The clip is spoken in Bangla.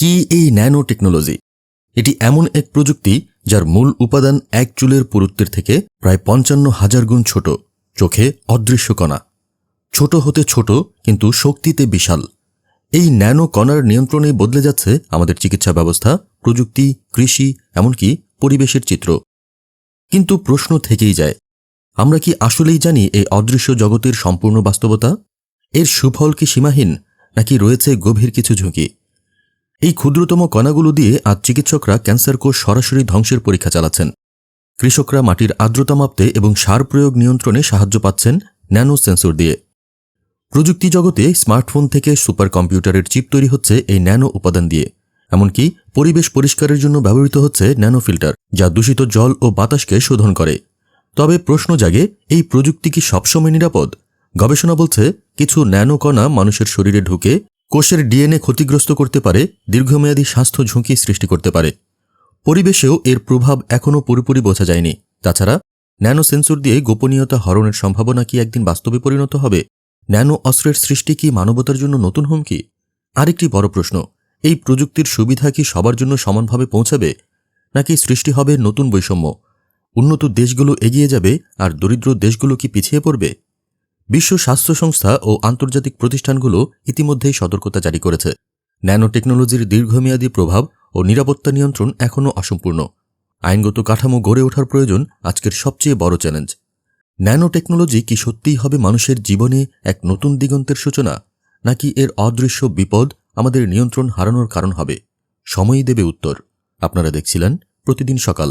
কি এই ন্যানো টেকনোলজি এটি এমন এক প্রযুক্তি যার মূল উপাদান এক চুলের পুরুত্বের থেকে প্রায় পঞ্চান্ন হাজার গুণ ছোট, চোখে অদৃশ্য কণা। ছোট হতে ছোট, কিন্তু শক্তিতে বিশাল। এই ন্যানো কণার নিয়ন্ত্রণে বদলে যাচ্ছে আমাদের চিকিৎসা ব্যবস্থা, প্রযুক্তি, কৃষি, এমনকি পরিবেশের চিত্র। কিন্তু প্রশ্ন থেকেই যায়, আমরা কি আসলেই জানি এই অদৃশ্য জগতের সম্পূর্ণ বাস্তবতা? এর সুফল কি সীমাহীন, নাকি রয়েছে গভীর কিছু ঝুঁকি? এই ক্ষুদ্রতম কণাগুলো দিয়ে আজ চিকিৎসকরা ক্যান্সার কোষ সরাসরি ধ্বংসের পরীক্ষা চালাচ্ছেন। কৃষকরা মাটির আর্দ্রতা মাপতে এবং সার প্রয়োগ নিয়ন্ত্রণে সাহায্য পাচ্ছেন ন্যানো সেন্সর দিয়ে। প্রযুক্তি জগতে স্মার্টফোন থেকে সুপার কম্পিউটারের চিপ তৈরি হচ্ছে এই ন্যানো উপাদান দিয়ে। এমনকি পরিবেশ পরিষ্কারের জন্য ব্যবহৃত হচ্ছে ন্যানো ফিল্টার, যা দূষিত জল ও বাতাসকে শোধন করে। তবে প্রশ্ন জাগে, এই প্রযুক্তি কি সবসময় নিরাপদ? গবেষণা বলছে, কিছু ন্যানো কণা মানুষের শরীরে ঢুকে কোষের ডিএনএ ক্ষতিগ্রস্ত করতে পারে, দীর্ঘমেয়াদী স্বাস্থ্য ঝুঁকি সৃষ্টি করতে পারে। পরিবেশেও এর প্রভাব এখনও পুরোপুরি বোঝা যায়নি। তাছাড়া ন্যানো সেন্সর দিয়ে গোপনীয়তা হরণের সম্ভাবনা কি একদিন বাস্তবে পরিণত হবে? ন্যানো অস্ত্রের সৃষ্টি কি মানবতার জন্য নতুন হুমকি? আরেকটি বড় প্রশ্ন, এই প্রযুক্তির সুবিধা কি সবার জন্য সমানভাবে পৌঁছাবে? নাকি সৃষ্টি হবে নতুন বৈষম্য? উন্নত দেশগুলো এগিয়ে যাবে আর দরিদ্র দেশগুলো কি পিছিয়ে পড়বে? বিশ্ব স্বাস্থ্য সংস্থা ও আন্তর্জাতিক প্রতিষ্ঠানগুলো ইতিমধ্যেই সতর্কতা জারি করেছে। ন্যানো টেকনোলজির দীর্ঘমেয়াদী প্রভাব ও নিরাপত্তা নিয়ন্ত্রণ এখনও অসম্পূর্ণ। আইনগত কাঠামো গড়ে ওঠার প্রয়োজন আজকের সবচেয়ে বড় চ্যালেঞ্জ। ন্যানো টেকনোলজি কি সত্যিই হবে মানুষের জীবনে এক নতুন দিগন্তের সূচনা, নাকি এর অদৃশ্য বিপদ আমাদের নিয়ন্ত্রণ হারানোর কারণ হবে? সময়ই দেবে উত্তর। আপনারা দেখছিলেন প্রতিদিন সকাল।